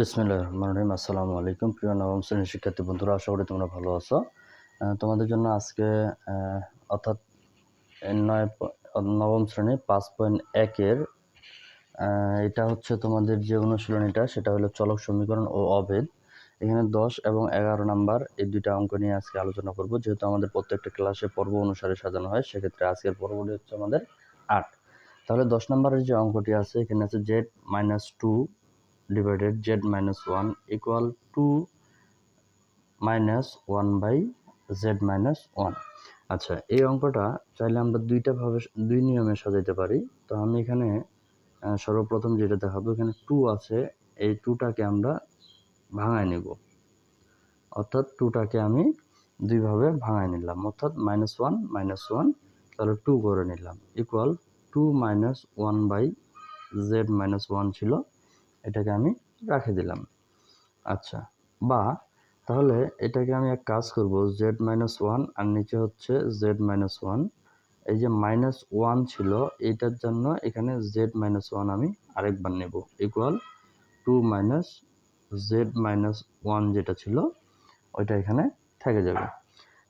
বিসমিল্লাহির রহমানির রহিম। আসসালামু আলাইকুম প্রিয় নবম শ্রেণির শিক্ষার্থী বন্ধুরা, আশা করি তোমরা ভালো আছো। তোমাদের জন্য আজকে অর্থাৎ নয় নবম শ্রেণি পাঁচ পয়েন্ট একের এটা হচ্ছে তোমাদের যে অনুশীলনীটা, সেটা হলো চলক সমীকরণ ও অভেদ। এখানে দশ এবং এগারো নাম্বার এই দুইটা অঙ্ক নিয়ে আজকে আলোচনা করব। যেহেতু আমাদের প্রত্যেকটা ক্লাসে পর্ব অনুসারে সাজানো হয়, সেক্ষেত্রে আজকের পর্বটি হচ্ছে আমাদের আট। তাহলে দশ নম্বরের যে অঙ্কটি আছে, এখানে আছে Z minus two divided Z minus one equal to minus one by Z minus one আচ্ছা এই অঙ্কটা চাইলে আমরা দুইটা ভাবে, দুই নিয়মে সাজাইতে পারি। তো আমি এখানে সর্বপ্রথম যেটা দেখাবো, এখানে টু আছে। এই টুটাকে আমরা ভাঙায় নিব। অর্থাৎ টুটাকে আমি দুইভাবে ভাঙায় নিলাম। অর্থাৎ মাইনাস ওয়ান মাইনাস ওয়ান তাহলে টু করে নিলাম। Equal to minus one by Z minus one ছিল। এটাকে আমি রাখে দিলাম। আচ্ছা বা তাহলে এটাকে আমি এক কাজ করব জেড মাইনাস ওয়ান আর নিচে হচ্ছে জেড মাইনাস ওয়ান এই যে মাইনাস ওয়ান ছিল এইটার জন্য এখানে জেড মাইনাস ওয়ান আমি আরেকবার নেব। Equal to minus Z minus one যেটা ছিল, ওইটা এখানে থেকে যাবে।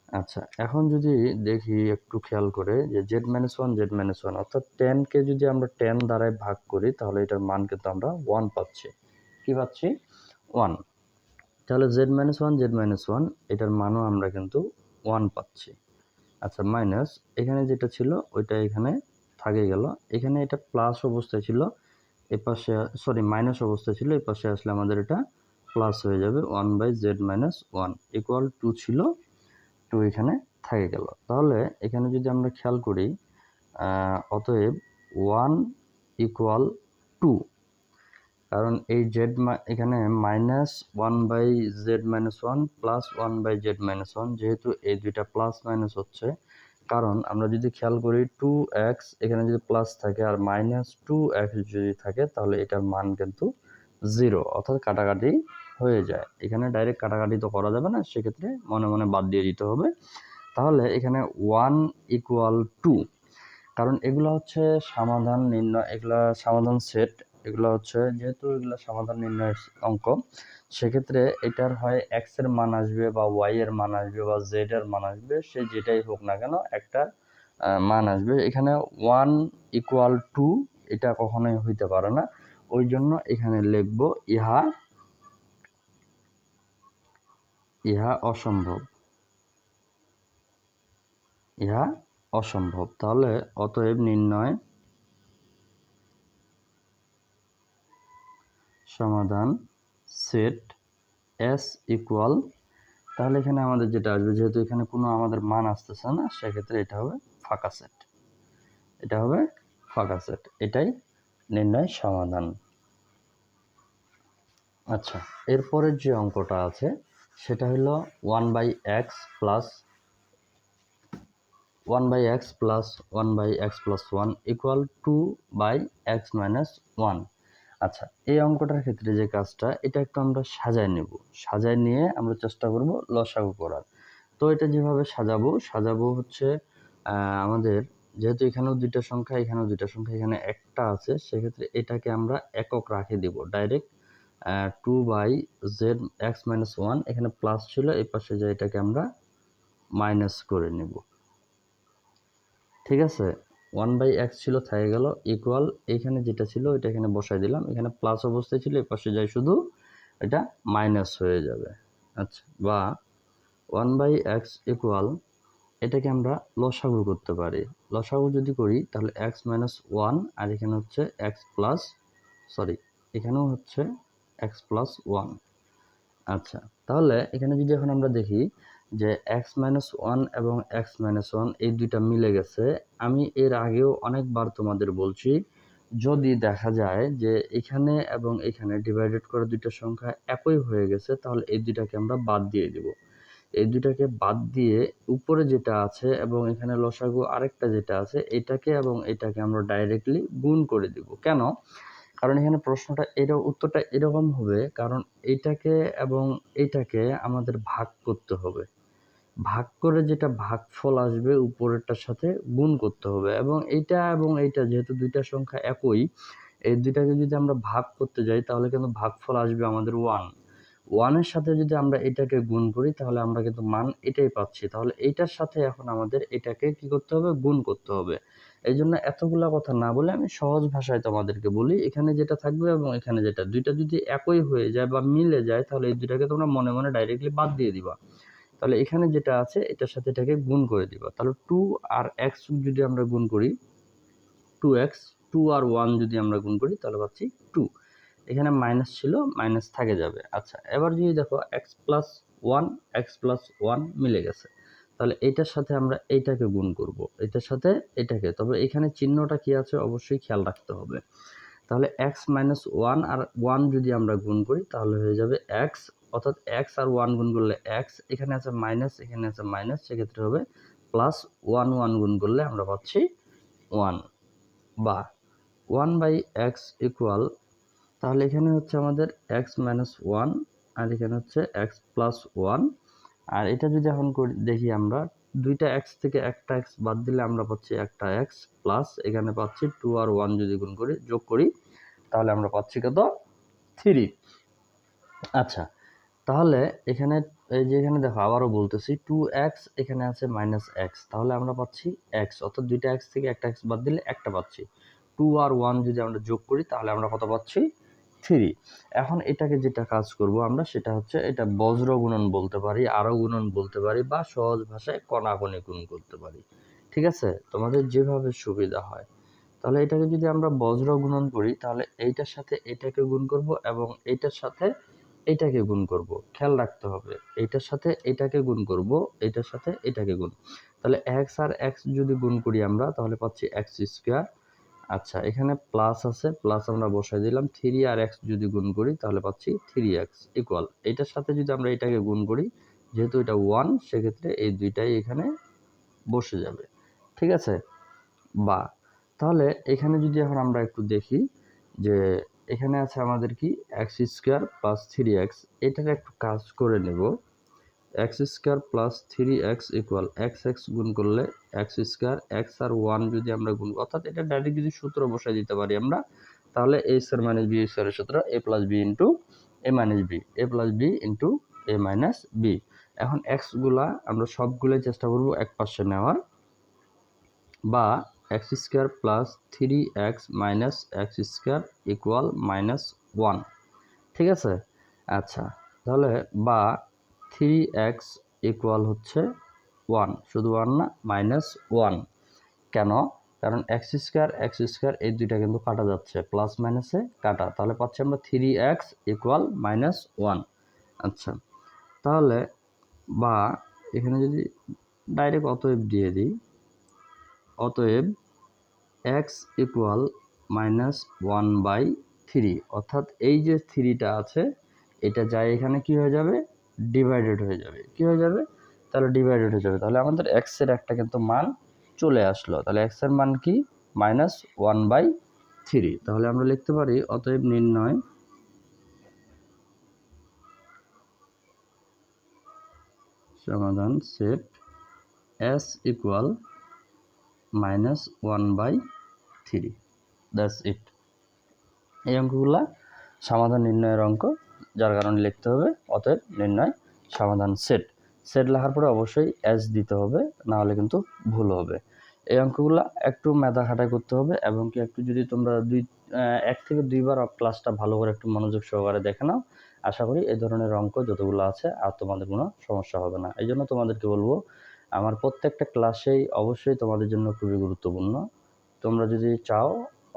আচ্ছা এখন যদি দেখি একটু খেয়াল করে যে Z minus one Z minus one অর্থাৎ টেনকে যদি আমরা টেন দ্বারাই ভাগ করি, তাহলে এটার মান কিন্তু আমরা ওয়ান পাচ্ছি। কি পাচ্ছি? ওয়ান তাহলে Z minus one Z minus one এটার মানও আমরা কিন্তু ওয়ান পাচ্ছি। আচ্ছা মাইনাস এখানে যেটা ছিল, ওইটা এখানে থাকে গেল। এখানে এটা প্লাস অবস্থায় ছিল, এ পাশে সরি মাইনাস অবস্থায় ছিল এই পাশে আসলে আমাদের এটা প্লাস হয়ে যাবে one by Z minus one equal to ছিল টু এখানে থাকে গেল। তাহলে এখানে যদি আমরা খেয়াল করি অতএব ওয়ান ইকুয়াল টু কারণ এই জেড এখানে minus one by Z minus one plus one by Z minus one যেহেতু এই দুইটা প্লাস মাইনাস হচ্ছে, কারণ আমরা যদি খেয়াল করি টু এক্স এখানে যদি প্লাস থাকে আর মাইনাস টু এক্স যদি থাকে, তাহলে এটার মান কিন্তু জিরো অর্থাৎ কাটাকাটি হয়ে যায়। এখানে ডাইরেক্ট কাটাকাটি তো করা যাবে না, সেক্ষেত্রে মনে মনে বাদ দিয়ে দিতে হবে। তাহলে এখানে ওয়ান ইকুয়াল টু কারণ এগুলো হচ্ছে সমাধান নির্ণয়, এগুলা সমাধান সেট এগুলো হচ্ছে যেহেতু এগুলো সমাধান নির্ণয়ের অঙ্ক, সেক্ষেত্রে এটার হয় এক্সের মান আসবে বা ওয়াই এর মান আসবে বা জেড এর মান আসবে, সে যেটাই হোক না কেন একটা মান আসবে। এখানে ওয়ান ইকুয়াল টু এটা কখনোই হইতে পারে না। ওই জন্য এখানে লিখব ইহা ইহা অসম্ভব। ইহা অসম্ভব। তাহলে অতএব নির্ণয়, সমাধান, সেট, এস ইকুয়াল। তাহলে এখানে আমাদের যেটা আসবে, যেহেতু এখানে কোনো আমাদের মান আসতেছে না, সেক্ষেত্রে এটা হবে ফাঁকা সেট। এটা হবে ফাঁকা সেট। এটাই নির্ণয় সমাধান। আচ্ছা এরপরের যে অঙ্কটা আছে সেটা হলো one by X plus one by X plus one by X plus one equal to by X minus one আচ্ছা এই অঙ্কটার ক্ষেত্রে যে কাজটা, এটা একটু আমরা সাজায় নেব। সাজায় নিয়ে আমরা চেষ্টা করব লসাগু করার। তো এটা যেভাবে সাজাবো সাজাবো হচ্ছে আমাদের যেহেতু এখানেও দুইটা সংখ্যা, এখানেও দুইটা সংখ্যা, এখানে একটা আছে, সেক্ষেত্রে এটাকে আমরা একক রাখে দিব। Direct two by Z X minus one এখানে প্লাস ছিল, এই পাশে যে এটাকে আমরা মাইনাস করে নেব। ঠিক আছে? ওয়ান বাই এক্স ছিল থেকে গেল ইকুয়াল এখানে যেটা ছিল এটা এখানে বসাই দিলাম। এখানে প্লাস অবস্থায় ছিল, এই পাশে যাই শুধু এটা মাইনাস হয়ে যাবে। আচ্ছা বা ওয়ান বাই এক্স ইকুয়াল এটাকে আমরা লসাগু করতে পারি। লসাগু যদি করি, তাহলে এক্স মাইনাস ওয়ান আর এখানে হচ্ছে এক্স প্লাস সরি এখানেও হচ্ছে এক্স প্লাস ওয়ান আচ্ছা তাহলে এখানে যদি এখন আমরা দেখি যে এক্স মাইনাস ওয়ান এবং এক্স মাইনাস ওয়ান এই দুইটা মিলে গেছে, আমি এর আগেও অনেকবার তোমাদের বলছি, যদি দেখা যায় যে এখানে এবং এখানে ডিভাইডেড করা দুইটা সংখ্যা একই হয়ে গেছে, তাহলে এই দুইটাকে আমরা বাদ দিয়ে দিব। এই দুইটাকে বাদ দিয়ে উপরে যেটা আছে এবং এখানে লসাগু আরেকটা যেটা আছে, এটাকে এবং এটাকে আমরা ডাইরেক্টলি গুণ করে দিব। কেন? কারণ এখানে প্রশ্নটা এর উত্তরটা এরকম হবে, কারণ এইটাকে এবং এইটাকে আমাদের ভাগ করতে হবে। ভাগ করে যেটা ভাগফল আসবে উপরেরটার সাথে গুণ করতে হবে এবং এইটা এবং এইটা, যেহেতু দুইটা সংখ্যা একই, এই দুইটাকে যদি আমরা ভাগ করতে যাই, তাহলে কিন্তু ভাগফল আসবে আমাদের ওয়ান। ওয়ানের সাথে যদি আমরা এটাকে গুণ করি, তাহলে আমরা কিন্তু মান এটাই পাচ্ছি। তাহলে এইটার সাথে এখন আমাদের এটাকে কি করতে হবে? গুণ করতে হবে। এই জন্য এতগুলা কথা না বলে আমি সহজ ভাষায় তোমাদেরকে বলি, এখানে যেটা থাকবে এবং এখানে যেটা। দুইটা যদি একই হয়ে যায় বা মিলে যায়, তাহলে এই দুইটাকে তোমরা মনে মনে ডাইরেক্টলি বাদ দিয়ে দিবা। তাহলে এখানে যেটা আছে, এটার সাথে এটাকে গুণ করে দিবা। তাহলে টু আর এক্স যদি আমরা গুণ করি টু এক্স টু আর ওয়ান যদি আমরা গুণ করি, তাহলে পাচ্ছি টু এখানে মাইনাস ছিল মাইনাস থাকে যাবে। আচ্ছা এবার যদি দেখো X plus one X plus one মিলে গেছে। তাহলে এইটার সাথে আমরা এইটাকে গুণ করব। এটার সাথে এটাকে। তবে এখানে চিহ্নটা কি আছে? অবশ্যই খেয়াল রাখতে হবে। তাহলে এক্স মাইনাস ওয়ান আর ওয়ান যদি আমরা গুণ করি, তাহলে হয়ে যাবে এক্স অর্থাৎ এক্স আর ওয়ান গুণ করলে এক্স এখানে আছে মাইনাস এখানে আছে মাইনাস সেক্ষেত্রে হবে প্লাস ওয়ান ওয়ান গুণ করলে আমরা পাচ্ছি ওয়ান বা ওয়ান বাই এক্স ইকুয়াল তাহলে এখানে হচ্ছে আমাদের এক্স মাইনাস ওয়ান আর এখানে হচ্ছে এক্স প্লাস ওয়ান আর এটা যদি এখন করি, দেখি আমরা, দুইটা এক্স থেকে একটা এক্স বাদ দিলে আমরা পাচ্ছি একটা এক্স প্লাস এখানে পাচ্ছি টু আর ওয়ান যদি গুণ করি, যোগ করি, তাহলে আমরা পাচ্ছি কত? থ্রি আচ্ছা তাহলে এখানে, এই যে এখানে দেখো, আবারও বলতেছি টু এক্স এখানে আছে মাইনাস এক্স তাহলে আমরা পাচ্ছি এক্স অর্থাৎ দুইটা এক্স থেকে একটা এক্স বাদ দিলে একটা পাচ্ছি। টু আর ওয়ান যদি আমরা যোগ করি, তাহলে আমরা কত পাচ্ছি? থ্রি। এখন এটাকে যেটা কাজ করব আমরা, সেটা হচ্ছে এটা বজ্র গুণন বলতে পারি, আরও গুণন বলতে পারি, বা সহজ ভাষায় কণাকণি গুণ করতে পারি। ঠিক আছে? তোমাদের যেভাবে সুবিধা হয়। তাহলে এটাকে যদি আমরা বজ্র গুণন করি, তাহলে এইটার সাথে এটাকে গুণ করব এবং এইটার সাথে এটাকে গুণ করব। খেয়াল রাখতে হবে, এইটার সাথে এটাকে গুণ করব, এইটার সাথে এটাকে গুণ। তাহলে এক্স আর এক্স যদি গুণ করি আমরা, তাহলে পাচ্ছি এক্স স্কোয়ার আচ্ছা এখানে প্লাস আছে প্লাস আমরা বসাই দিলাম। থ্রি আর এক্স যদি গুণ করি, তাহলে পাচ্ছি থ্রি এক্স ইকুয়াল এটার সাথে যদি আমরা এটাকে গুণ করি, যেহেতু এটা ওয়ান সেক্ষেত্রে এই দুইটাই এখানে বসে যাবে। ঠিক আছে? বা, তাহলে এখানে যদি এখন আমরা একটু দেখি যে এখানে আছে আমাদের কি? X square plus three X এটার একটু কাজ করে নেব। X square plus three X equal X X গুণ করলে এক্স স্কোয়ার এক্স আর ওয়ান যদি আমরা গুণ অর্থাৎ এটা ডাইরেক্ট যদি সূত্র বসাই দিতে পারি আমরা, তাহলে এ স্কোয়ার মাইনাস বি স্কোয়ারের সূত্র A plus B into A minus B A plus B into A minus B এখন এক্সগুলা আমরা সবগুলোই চেষ্টা করব এক পাশে নেওয়ার। বা X square plus three X minus X square equal minus one ঠিক আছে? আচ্ছা তাহলে বা থ্রি এক্স ইকুয়াল হচ্ছে ওয়ান। শুধু ওয়ান না মাইনাস ওয়ান। কেন? কারণ এক্স স্কোয়ার এক্স স্কোয়ার এই দুইটা কিন্তু কাটা যাচ্ছে। প্লাস মাইনাসে কাটা। তাহলে পাচ্ছি আমরা three X equal minus one. আচ্ছা। তাহলে বা এখানে যদি ডাইরেক্ট অতএব দিয়ে দিই, অতএব X equal minus one by three. অর্থাৎ এই যে থ্রিটা আছে, এটা যাই এখানে কি হয়ে যাবে? ডিভাইডেড হয়ে যাবে। কি হয়ে যাবে? তাহলে ডিভাইডেড হয়ে যাবে। তাহলে আমাদের এক্সের একটা কিন্তু মান চলে আসলো। তাহলে এক্সের মান কি? মাইনাস ওয়ান বাই থ্রি তাহলে আমরা লিখতে পারি, অতএব নির্ণয় সমাধান set S equal minus one by three that's it এই অঙ্কগুলা সমাধান নির্ণয়ের অঙ্ক যার কারণে লিখতে হবে, অতএব নির্ণয় সমাধান সেট। সেট লেখার পরে অবশ্যই এস দিতে হবে না হলে কিন্তু ভুল হবে। এই অঙ্কগুলো একটু মেধা খাটাই করতে হবে এবং কি একটু যদি তোমরা দুই এক থেকে দুইবার ক্লাসটা ভালো করে একটু মনোযোগ সহকারে দেখে নাও, আশা করি এই ধরনের অঙ্ক যতগুলো আছে আর তোমাদের কোনো সমস্যা হবে না। এই জন্য তোমাদেরকে বলব, আমার প্রত্যেকটা ক্লাসেই অবশ্যই তোমাদের জন্য খুবই গুরুত্বপূর্ণ। তোমরা যদি চাও,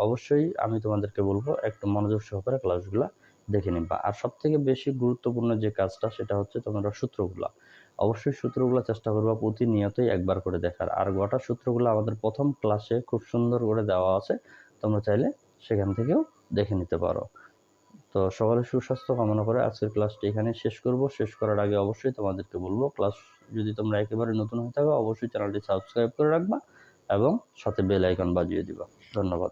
অবশ্যই আমি তোমাদেরকে বলব একটু মনোযোগ সহকারে ক্লাসগুলো দেখে নিবা আর সব থেকে বেশি গুরুত্বপূর্ণ যে কাজটা, সেটা হচ্ছে তোমরা সূত্রগুলা। অবশ্যই সূত্রগুলো চেষ্টা করবা প্রতিনিয়তই একবার করে দেখার। আর গোটা সূত্রগুলো আমাদের প্রথম ক্লাসে খুব সুন্দর করে দেওয়া আছে। তোমরা চাইলে সেখান থেকেও দেখে নিতে পারো। তো সকালে সুস্বাস্থ্য কামনা করে আজকের ক্লাসটি এখানে শেষ করব। শেষ করার আগে অবশ্যই তোমাদেরকে বলব, ক্লাস যদি তোমরা একেবারে নতুন হয়ে থাকো, অবশ্যই চ্যানেলটি সাবস্ক্রাইব করে রাখবা এবং সাথে বেল আইকন বাজিয়ে দিবা। ধন্যবাদ।